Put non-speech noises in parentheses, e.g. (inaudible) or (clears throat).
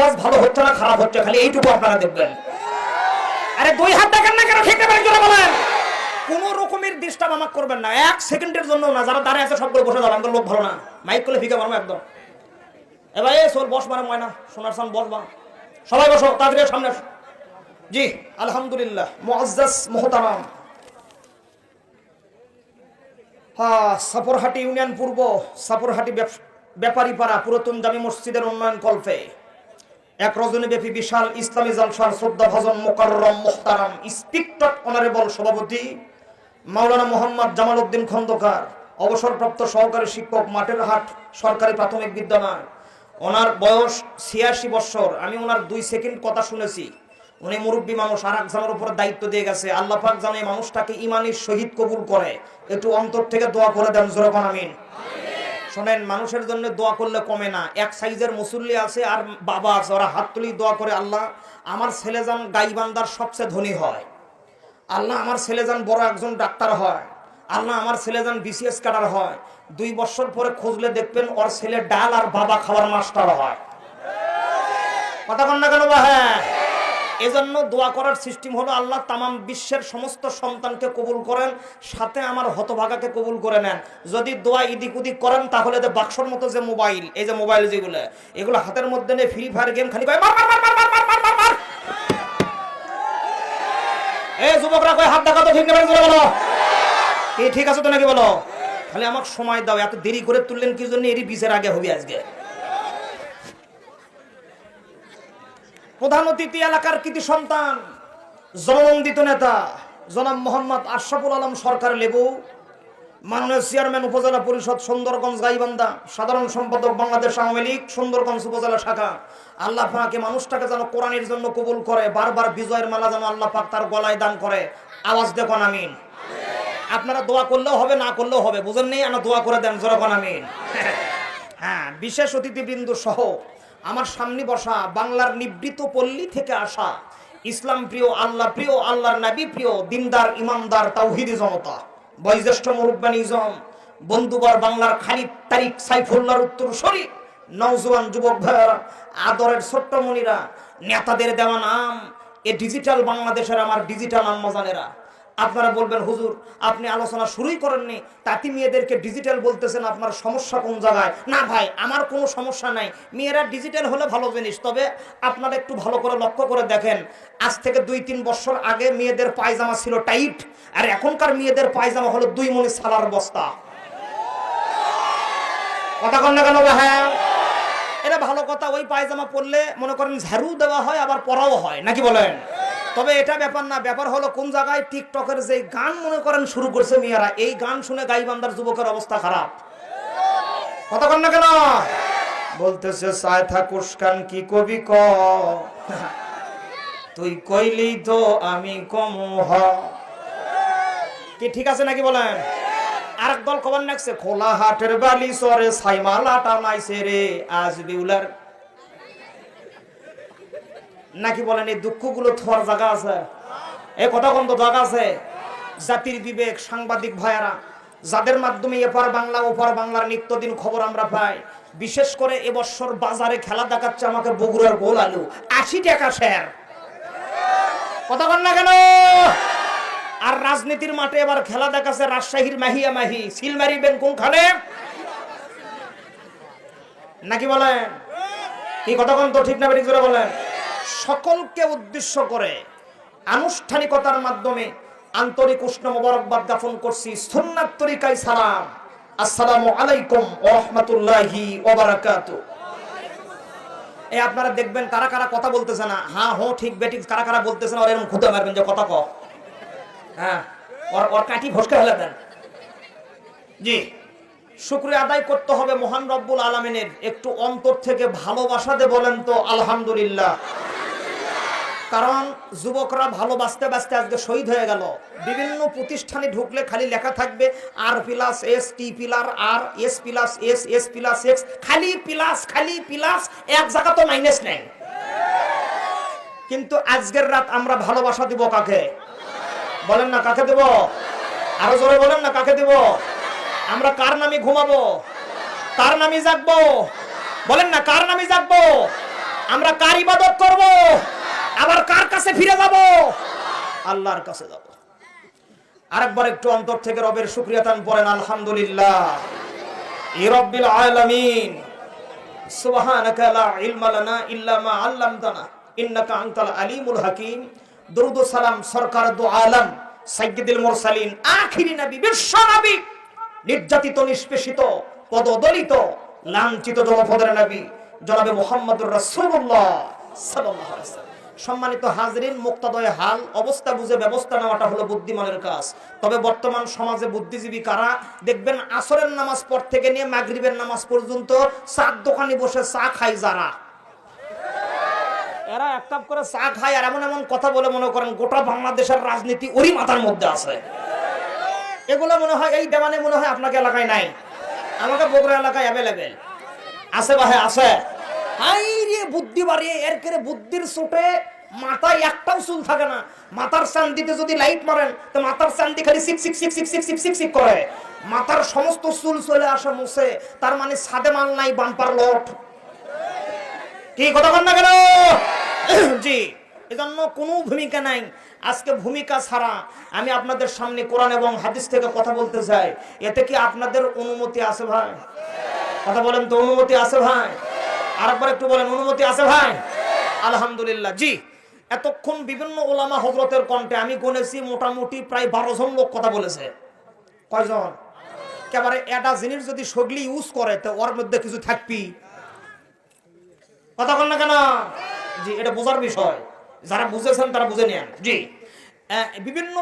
ওয়াজ ভালো হচ্ছে না খারাপ হচ্ছে খালি এইটুকু আপনারা দেখবেন। আরে দুই হাত দেখেন না কেন ঠিক না জোরে বলেন। কোন রকমের ডিস্টার্ব আমাকে করবেন না। এক সেকেন্ডের জন্য না যারা দাঁড়িয়ে আছে সবগুলো বসে যাবে আমাদের লোক ভালো না। মাইক করলে ফিকে মারবো একদম। এবার এ সোল বস মানে ময়না সোনার সান বস বা সবাই বসো তাড়াতাড়ি সামনে জি আলহামদুলিল্লাহ মুআজ্জাজ মোহতারাম। হ্যাঁ সাপরহাটি ইউনিয়ন পূর্ব সাপরহাটি ব্যাপারী ব্যাপারীপাড়া পুরাতন জামি মসজিদের উন্নয়ন কল্পে। এক রজনীব্যাপী বিশাল ইসলামী জলসার শ্রদ্ধা ভজন মোকাররম মোহতারাম স্পিকটক অনারেবল সভাপতি মাওলানা মোহাম্মদ জামাল উদ্দিন খন্দকার, অবসরপ্রাপ্ত সহকারী শিক্ষক মাঠের হাট সরকারি প্রাথমিক বিদ্যালয়। ওনার বয়স ছিয়াশি বছর। আমি ওনার দুই সেকেন্ড কথা শুনেছি। উনি মুরব্বী মানুষ, আর একজনের উপরে দায়িত্ব দিয়ে গেছে। আল্লাহ পাক এই মানুষটাকে ইমানের শহীদ কবুল করে। একটু অন্তর থেকে দোয়া করে দেন জোরকান আমিন। শোনেন, মানুষের জন্য দোয়া করলে কমে না। এক সাইজের মুসল্লি আছে আর বাবা আছে, ওরা হাত তুলি দোয়া করে, আল্লাহ, আমার ছেলে যান গাইবান্দার সবচেয়ে ধনী হয়। আল্লাহ, আমার ছেলেজান বড় একজন ডাক্তার হয়। আল্লাহ, আমার ছেলেজান বিসিএস ক্যাডার হয়। দুই বছর পরে খুঁজলে দেখবেন ওর ছেলে ডাল আর বাবা খাওয়ার মাস্টার হয়। কথা কন না কেন বা হ্যাঁ। এজন্য দোয়া করার সিস্টেম হলো আল্লাহ তামাম বিশ্বের সমস্ত সন্তানকে কবুল করেন, সাথে আমার হতভাগাকে কবুল করে নেন। যদি দোয়া ইদিক উদিক করেন, তাহলে যে বাক্সর মতো যে মোবাইল, এই যে মোবাইল যেগুলো, এগুলো হাতের মধ্যে নিয়ে ফ্রি ফায়ার গেম খালি মার যুবকরা কয়, হাত দেখা তো ঠিক নেবেন বলো কি ঠিক আছে তো নাকি বলো? খালি আমাকে সময় দাও, এত দেরি করে তুললেন কি জন্য? এরই বিচের আগে হবে আজকে। প্রধান অতিথি এলাকার কৃতি সন্তান, জননন্দিত নেতা, জনাব মোহাম্মদ আশরাফুল আলম সরকার লেবু, মাননীয় চেয়ারম্যান উপজেলা পরিষদ সুন্দরগঞ্জ গাইবান্ধা, সাধারণ সম্পাদক বাংলাদেশ আওয়ামী লীগ, সুন্দরগঞ্জ উপজেলা শাখা। আল্লাহ পাকে মানুষটাকে যেন কোরআনের জন্য কবুল করে, বারবার বিজয়ের মালা যেন আল্লাহ পাক তার গলায় দান করে। আওয়াজ দেখুন আমিন। আপনারা দোয়া করলেও হবে, না করলেও হবে বুঝেন নেই আমরা দোয়া করে দেন জোরকন আমিন। হ্যাঁ বিশেষ অতিথিবৃন্দ সহ আমার সামনে বসা বাংলার নিবৃত পল্লী থেকে আসা ইসলাম প্রিয়, আল্লাহ প্রিয়, আল্লাহর নাবি প্রিয়, দিনদার, ইমানদার, তাওহিদি জনতা, বয়োজ্যেষ্ঠ মুরব্বানিজম বন্ধুবার বাংলার খালিদ তারিক সাইফুল্লাহর উত্তর শরীফ, নওজোয়ান যুবক ভাইয়েরা, আদরের ছোট্ট মনিরা, নেতাদের দেওয়া নাম, এ ডিজিটাল বাংলাদেশের আমার ডিজিটাল আম্মাজানেরা। আপনারা বলবেন, হুজুর, আপনি আলোচনা শুরুই করেননি। তাঁতি মেয়েদেরকে ডিজিটাল বলতেছেন, আপনার সমস্যা কোন জায়গায়? না ভাই, আমার কোনো সমস্যা নাই। মেয়েরা ডিজিটাল হলে ভালো জিনিস, তবে আপনারা একটু ভালো করে লক্ষ্য করে দেখেন। আজ থেকে দুই, তিন বছর আগে মেয়েদের পায়জামা ছিল টাইট, আর এখনকার মেয়েদের পায়জামা হলো দুই মনি সালার বস্তা। কথা কন না কেন হ্যাঁ এটা ভালো কথা, ওই পায়জামা পরলে মনে করেন ঝাড়ু দেওয়া হয়, আবার পরাও হয়, নাকি বলেন? তবে এটা ব্যাপার না, ব্যাপার হলো কোন জায়গায় টিকটকের যে গান মনে করেন শুরু করছে মেয়েরা, এই গান শুনে গাইবান্দার যুবকের অবস্থা খারাপ। কন না কেন? বলতেছে, সায় থাকুস কান, কি কবি ক? তুই কইলি তো আমি কম কি ঠিক আছে নাকি বলেন? আরেক দল কবার নাকছে খোলা হাটের বালি সরে সাইমালা টানাইছে রে, আজ বিউলার নাকি বলেন, এই দুঃখগুলো থোয়ার জায়গা আছে? এই কথা কোন তো জায়গা আছে? জাতির বিবেক, সাংবাদিক ভাইয়ারা, যাদের মাধ্যমে এপার বাংলা, ওপার বাংলার নিত্যদিন খবর আমরা পাই, বিশেষ করে এবছর বাজারে খেলা দেখাচ্ছে আমাকে বগুড়ার গোল আলু, আশি টাকা শেয়ার কথা বল না কেন? আর রাজনীতির মাঠে এবার খেলা দেখাচ্ছে রাজশাহীর মাহিয়া মাহি, সিল মারিবেন কোনখানে নাকি বলেন? কি কথা কোন তো ঠিক না জোরে বলেন। সকলকে উদ্দেশ্য করে আনুষ্ঠানিকতার মাধ্যমে আন্তরিক উষ্ণ মোবারকবাদ জ্ঞাপন করছি। সুন্নাত তরিকায় সালাম। আসসালামু আলাইকুম ওয়া এই আপনারা দেখবেন কারা কারা কথা বলতেছে না? হ্যাঁ হো, ঠিক বেঠিক কারা কারা বলতেছে না এরকম খুঁজে মারবেন যে কথা ক হ্যাঁ ওর কাঠি ভসকে ফেলে দেন। জি শুক্রিয়া আদায় করতে হবে মহান রব্বুল আলমিনের। একটু অন্তর থেকে ভালোবাসাতে বলেন তো, আলহামদুলিল্লাহ। কারণ যুবকরা ভালোবাসতে বাসতে আজকে শহীদ হয়ে গেল। বিভিন্ন প্রতিষ্ঠানে ঢুকলে খালি লেখা থাকবে আর plus S, T pillar R S plus, S S plus, X. খালি প্লাস খালি প্লাস, এক জায়গা তো মাইনাস নেই। কিন্তু আজকের রাত আমরা ভালোবাসা দিব কাকে? বলেন না, কাকে দেব? আরও জোরে বলেন না, কাকে দেব? আমরা কার নামে ঘুমাবো? কার নামে জাগবো? বলেন না, কার নামে জাগবো? আমরা কার ইবাদত করব? আবার কার কাছে ফিরে যাব? আল্লাহর কাছে যাব। আরেকবার একটু অন্তর থেকে রবের শুক্রিয়া তান পড়েন আলহামদুলিল্লাহ। ই রব্বিল আলামিন, সুবহানাকা লা ইলমা লানা ইল্লা মা আল্লামতানা, ইন্নাকা আনতাল আলিমুল হাকিম। দরুদ ও সালাম, সরকার দু আলম, সাইয়্যিদুল মুরসালিন, আখিরি নবী, বিশ্ব নবী। নির্যাতিত, নিষ্পেষিত, পদদলিত, লাঞ্ছিত জনপদের নবী, জনাবে মুহাম্মদুর রাসূলুল্লাহ সাল্লাল্লাহু আলাইহি সম্মানিত হাজরিন, মুক্তাদয় হাল, অবস্থা বুঝে ব্যবস্থা নেওয়াটা হলো বুদ্ধিমানের কাজ। তবে বর্তমান সমাজে বুদ্ধিজীবী কারা? দেখবেন আসরের নামাজ পর থেকে নিয়ে মাগরিবের নামাজ পর্যন্ত চার দোকানে বসে চা খায় যারা। এরা এক কাপ করে চা খায় আর এমন এমন কথা বলে মনে করেন গোটা বাংলাদেশের রাজনীতি ওরই মাথার মধ্যে আছে। এগুলো মনে হয়, এই দেওয়ানে মনে হয় আপনাকে এলাকায় নাই। আমাকে বগুড়া এলাকায় অ্যাভেলেবেল আছে ভাই, আছে। হাই রে বুদ্ধি বাড়িয়ে, এর করে বুদ্ধির চোটে মাথায় একটাও চুল থাকে না। মাথার চান্দিতে যদি লাইট মারেন, তো মাথার চান্দি খালি সিক সিক সিক সিক সিক সিক সিক সিক করে। মাথার সমস্ত চুল চলে আসে মুছে, তার মানে সাদে মাল নাই, বাম্পার লট। কি কথা কন না কেন? (clears throat) জি, এজন্য কোনো ভূমিকা নাই। আজকে ভূমিকা ছাড়া আমি আপনাদের সামনে কোরআন এবং হাদিস থেকে কথা বলতে চাই। এতে কি আপনাদের অনুমতি আছে ভাই? কথা বলেন তো, অনুমতি আছে ভাই? আরেকবার একটু বলেন, অনুমতি আছে ভাই? আলহামদুলিল্লাহ, জি। এতক্ষণ বিভিন্ন ওলামা হজরতের কণ্ঠে আমি গনেছি, মোটামুটি প্রায় বারো জন লোক কথা বলেছে। কয়জন? একেবারে এটা জিনিস যদি সগলি ইউজ করে, তো ওর মধ্যে কিছু থাকবি? কথা বল না কেন? জি, এটা বোঝার বিষয়। যারা বুঝেছেন তারা বুঝে নেন। জি। বিভিন্ন